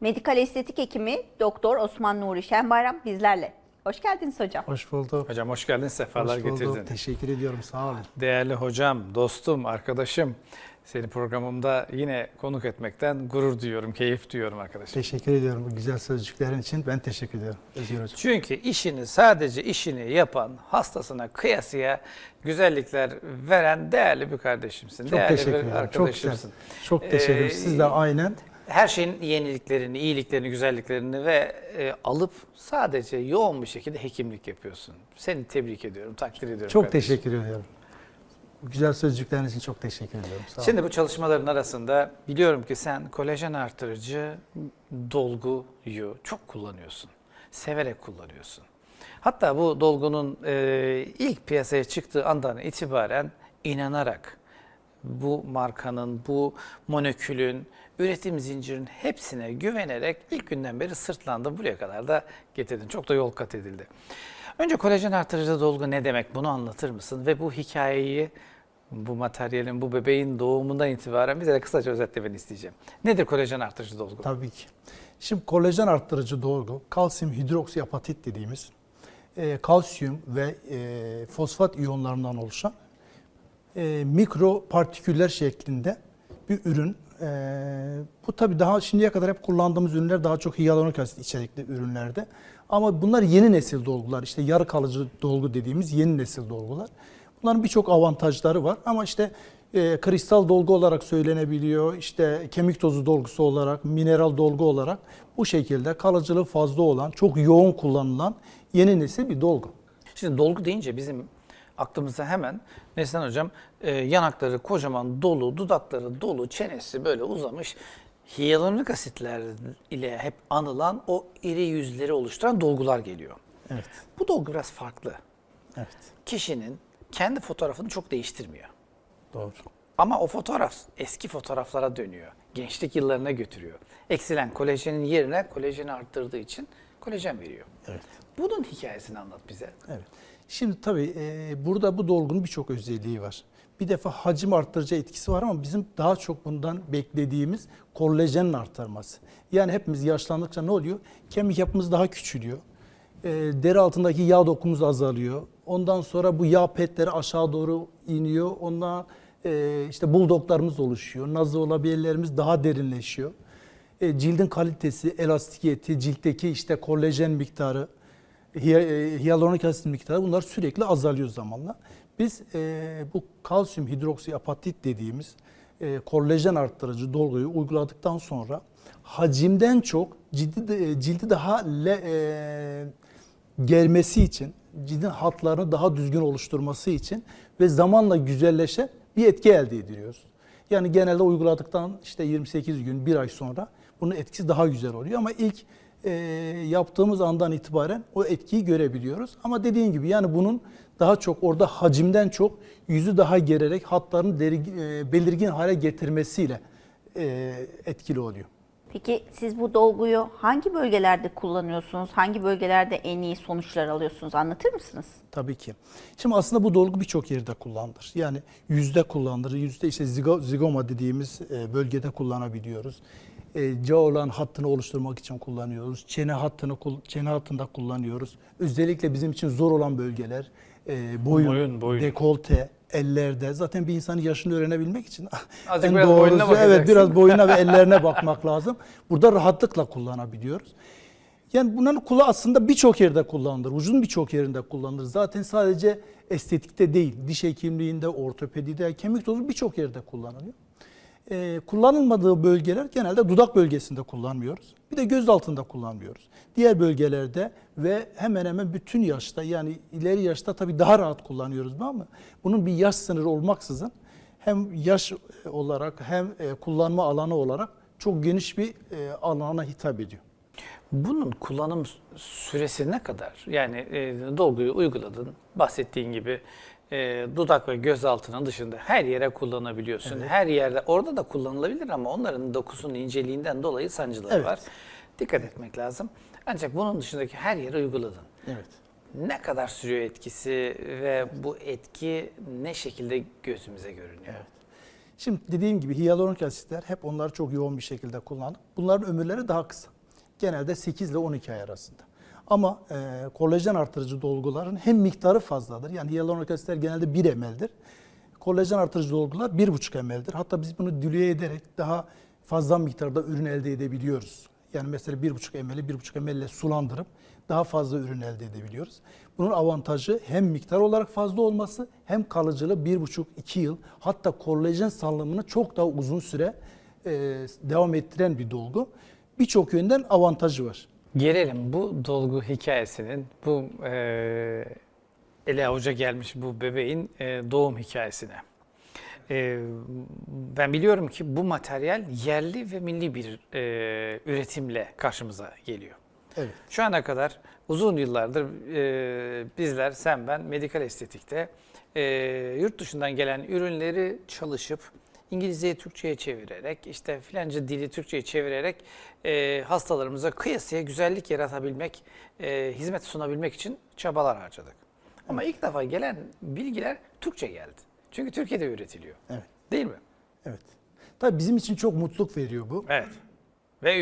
Medikal estetik hekimi Doktor Osman Nuri Şenbayram bizlerle. Hoş geldiniz hocam. Hoş bulduk. Hocam hoş geldin, sefalar Hoş bulduk. getirdin. Teşekkür ediyorum. Sağ olun. Değerli hocam, dostum, arkadaşım. Seni programımda yine konuk etmekten gurur duyuyorum, keyif duyuyorum arkadaşım. Teşekkür ediyorum bu güzel sözcüklerin için. Ben teşekkür ediyorum Özgür Hocam. Çünkü işini sadece işini yapan, hastasına kıyasıya güzellikler veren değerli bir kardeşimsin. Çok değerli teşekkür bir ederim. Çok güzel. Çok teşekkür ederim. Ee, Siz de aynen. Her şeyin yeniliklerini, iyiliklerini, güzelliklerini ve e, alıp sadece yoğun bir şekilde hekimlik yapıyorsun. Seni tebrik ediyorum, takdir ediyorum. Çok kardeşim. teşekkür ediyorum. Bu güzel sözcükleriniz için çok teşekkür ediyorum. Sağ olun. Şimdi bu çalışmaların arasında biliyorum ki sen kolajen artırıcı dolguyu çok kullanıyorsun. Severek kullanıyorsun. Hatta bu dolgunun e, ilk piyasaya çıktığı andan itibaren inanarak bu markanın, bu molekülün, üretim zincirinin hepsine güvenerek ilk günden beri sırtlandın buraya kadar da getirdin. Çok da yol kat edildi. Önce kolajen artırıcı dolgu ne demek bunu anlatır mısın? Ve bu hikayeyi bu materyalin, bu bebeğin doğumundan itibaren bize de kısaca özetlemeni isteyeceğim. Nedir kolajen artırıcı dolgu? Tabii ki. Şimdi kolajen arttırıcı dolgu, kalsiyum hidroksiapatit dediğimiz e, kalsiyum ve e, fosfat iyonlarından oluşan e, mikro partiküller şeklinde bir ürün. E, bu tabii daha şimdiye kadar hep kullandığımız ürünler daha çok hyaluronik asit içerikli ürünlerde. Ama bunlar yeni nesil dolgular. İşte yarı kalıcı dolgu dediğimiz yeni nesil dolgular. Bunların birçok avantajları var ama işte e, kristal dolgu olarak söylenebiliyor. İşte kemik tozu dolgusu olarak, mineral dolgu olarak bu şekilde kalıcılığı fazla olan, çok yoğun kullanılan yeni nesil bir dolgu. Şimdi dolgu deyince bizim aklımıza hemen Neslihan Hocam e, yanakları kocaman dolu, dudakları dolu, çenesi böyle uzamış hyaluronik asitler ile hep anılan o iri yüzleri oluşturan dolgular geliyor. Evet. Bu dolgu biraz farklı. Evet. Kişinin kendi fotoğrafını çok değiştirmiyor. Doğru. Ama o fotoğraf eski fotoğraflara dönüyor. Gençlik yıllarına götürüyor. Eksilen kolajenin yerine kolajeni arttırdığı için kolajen veriyor. Evet. Bunun hikayesini anlat bize. Evet. Şimdi tabii e, burada bu dolgunun birçok özelliği var. Bir defa hacim arttırıcı etkisi var ama bizim daha çok bundan beklediğimiz kolajenin arttırması. Yani hepimiz yaşlandıkça ne oluyor? Kemik yapımız daha küçülüyor. E, deri altındaki yağ dokumuz azalıyor. Ondan sonra bu yağ petleri aşağı doğru iniyor. Ondan e, işte buldoklarımız oluşuyor. Nazı olabilirlerimiz daha derinleşiyor. E, cildin kalitesi, elastikiyeti, ciltteki işte kolajen miktarı, hyaluronik asit miktarı bunlar sürekli azalıyor zamanla. Biz e, bu kalsiyum hidroksiapatit dediğimiz e, kolajen arttırıcı dolguyu uyguladıktan sonra hacimden çok cildi, de- cildi daha le, e, germesi için, cildin hatlarını daha düzgün oluşturması için ve zamanla güzelleşen bir etki elde ediyoruz. Yani genelde uyguladıktan işte 28 gün, bir ay sonra bunun etkisi daha güzel oluyor. Ama ilk e, yaptığımız andan itibaren o etkiyi görebiliyoruz. Ama dediğin gibi yani bunun daha çok orada hacimden çok yüzü daha gererek hatlarını deri, e, belirgin hale getirmesiyle e, etkili oluyor. Peki siz bu dolguyu hangi bölgelerde kullanıyorsunuz? Hangi bölgelerde en iyi sonuçlar alıyorsunuz? Anlatır mısınız? Tabii ki. Şimdi aslında bu dolgu birçok yerde kullanılır. Yani yüzde kullanılır. Yüzde işte zigo- zigoma dediğimiz e, bölgede kullanabiliyoruz. E, jawline hattını oluşturmak için kullanıyoruz. Çene hattını çene hattında kullanıyoruz. Özellikle bizim için zor olan bölgeler e, boyun, Boyun, boyun. dekolte, ellerde. Zaten bir insanın yaşını öğrenebilmek için Azıcık biraz boynuna evet bakacaksın. biraz boyuna ve ellerine bakmak lazım. Burada rahatlıkla kullanabiliyoruz. Yani bunların kulağı aslında birçok yerde kullanılır. Vücudun birçok yerinde kullanılır. Zaten sadece estetikte değil, diş hekimliğinde, ortopedide, kemik tozu birçok yerde kullanılıyor. Ee, kullanılmadığı bölgeler genelde dudak bölgesinde kullanmıyoruz. Bir de göz altında kullanmıyoruz. Diğer bölgelerde ve hemen hemen bütün yaşta yani ileri yaşta tabii daha rahat kullanıyoruz ama bunun bir yaş sınırı olmaksızın hem yaş olarak hem e, kullanma alanı olarak çok geniş bir e, alana hitap ediyor. Bunun kullanım süresi ne kadar? Yani e, dolguyu uyguladın, bahsettiğin gibi e, dudak ve göz altının dışında her yere kullanabiliyorsun. Her yerde orada da kullanılabilir ama onların dokusunun inceliğinden dolayı sancıları Evet. var. Dikkat etmek lazım. Ancak bunun dışındaki her yere uyguladın. Evet. Ne kadar sürüyor etkisi ve bu etki ne şekilde gözümüze görünüyor? Şimdi dediğim gibi hyaluronik asitler hep onları çok yoğun bir şekilde kullandık. Bunların ömürleri daha kısa. Genelde 8 ile 12 ay arasında. Ama e, kolajen artırıcı dolguların hem miktarı fazladır. Yani hyaluronik asitler genelde 1 ml'dir. Kolajen artırıcı dolgular 1,5 ml'dir. Hatta biz bunu dilüye ederek daha fazla miktarda ürün elde edebiliyoruz. Yani mesela 1,5 ml'i 1,5 ml ile sulandırıp daha fazla ürün elde edebiliyoruz. Bunun avantajı hem miktar olarak fazla olması hem kalıcılığı 1,5-2 yıl hatta kolajen salınımını çok daha uzun süre e, devam ettiren bir dolgu. Birçok yönden avantajı var. Gelelim bu dolgu hikayesinin, bu e, ele avuca gelmiş bu bebeğin e, doğum hikayesine. E, ben biliyorum ki bu materyal yerli ve milli bir e, üretimle karşımıza geliyor. Evet. Şu ana kadar uzun yıllardır e, bizler, sen ben medikal estetikte e, yurt dışından gelen ürünleri çalışıp İngilizceyi Türkçe'ye çevirerek, işte filanca dili Türkçe'ye çevirerek e, hastalarımıza kıyasıya güzellik yaratabilmek, e, hizmet sunabilmek için çabalar harcadık. Ama ilk defa gelen bilgiler Türkçe geldi. Çünkü Türkiye'de üretiliyor. Evet. Değil mi? Evet. Tabii bizim için çok mutluluk veriyor bu. Evet. Ve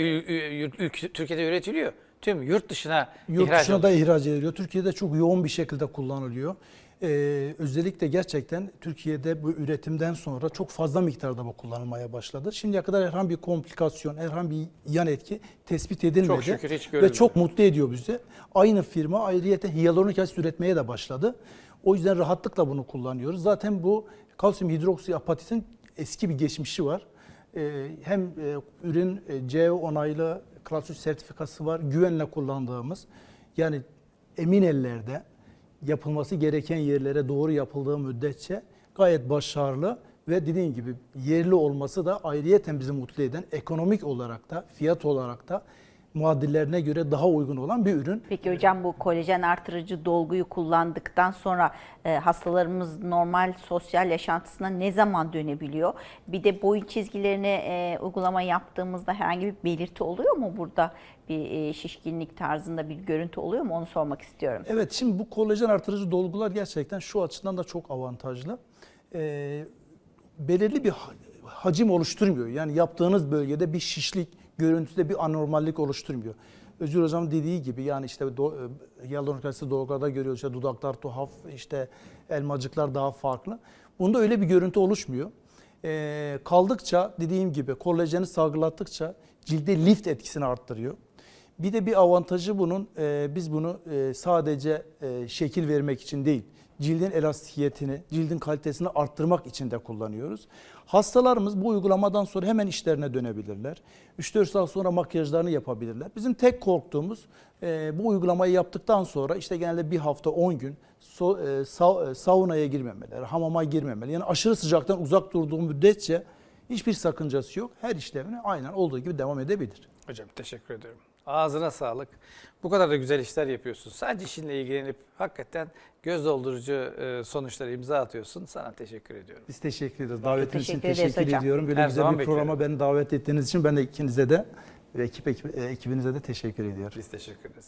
Türkiye'de üretiliyor. Tüm yurt dışına Yurt ihraç dışına da ihraç ediliyor. Türkiye'de çok yoğun bir şekilde kullanılıyor. Ee, özellikle gerçekten Türkiye'de bu üretimden sonra çok fazla miktarda bu kullanılmaya başladı. Şimdiye kadar herhangi bir komplikasyon, herhangi bir yan etki tespit edilmedi. Çok şükür hiç Ve görülmedi. çok mutlu ediyor bizi. Aynı firma ayrıyeten hyaluronik asit üretmeye de başladı. O yüzden rahatlıkla bunu kullanıyoruz. Zaten bu kalsiyum hidroksiapatitin eski bir geçmişi var. Ee, hem e, ürün e, CE onaylı Klas 3 sertifikası var. Güvenle kullandığımız yani emin ellerde yapılması gereken yerlere doğru yapıldığı müddetçe gayet başarılı ve dediğim gibi yerli olması da ayrıyeten bizi mutlu eden ekonomik olarak da fiyat olarak da muadillerine göre daha uygun olan bir ürün. Peki hocam bu kolajen artırıcı dolguyu kullandıktan sonra e, hastalarımız normal sosyal yaşantısına ne zaman dönebiliyor? Bir de boyun çizgilerine e, uygulama yaptığımızda herhangi bir belirti oluyor mu burada? Bir e, şişkinlik tarzında bir görüntü oluyor mu? Onu sormak istiyorum. Evet şimdi bu kolajen artırıcı dolgular gerçekten şu açıdan da çok avantajlı. Belirli bir ha- hacim oluşturmuyor. Yani yaptığınız bölgede bir şişlik, görüntüde bir anormallik oluşturmuyor. Özgür Hocam dediği gibi yani işte do, e, hyaluronik asit dolgularda görüyoruz işte dudaklar tuhaf, işte elmacıklar daha farklı. Bunda öyle bir görüntü oluşmuyor. Ee, kaldıkça dediğim gibi kolajeni salgılattıkça cilde lift etkisini arttırıyor. Bir de bir avantajı bunun e, biz bunu e, sadece e, şekil vermek için değil, cildin elastikiyetini, cildin kalitesini arttırmak için de kullanıyoruz. Hastalarımız bu uygulamadan sonra hemen işlerine dönebilirler. 3-4 saat sonra makyajlarını yapabilirler. Bizim tek korktuğumuz e, bu uygulamayı yaptıktan sonra işte genelde bir hafta 10 gün so, e, sa- e, saunaya girmemeleri, hamama girmemeleri. Yani aşırı sıcaktan uzak durduğu müddetçe hiçbir sakıncası yok. Her işlevine aynen olduğu gibi devam edebilir. Hocam teşekkür ediyorum. Ağzına sağlık. Bu kadar da güzel işler yapıyorsun. Sadece işinle ilgilenip hakikaten göz doldurucu e, sonuçlara imza atıyorsun. Sana teşekkür ediyorum. Biz teşekkür ederiz. Davetiniz için teşekkür ederiz teşekkür hocam. ediyorum. Böyle Her güzel bir programa bekliyorum. beni davet ettiğiniz için ben de ikinize de ve ekip, ekip- ekibinize de teşekkür ediyorum. Biz teşekkür ederiz.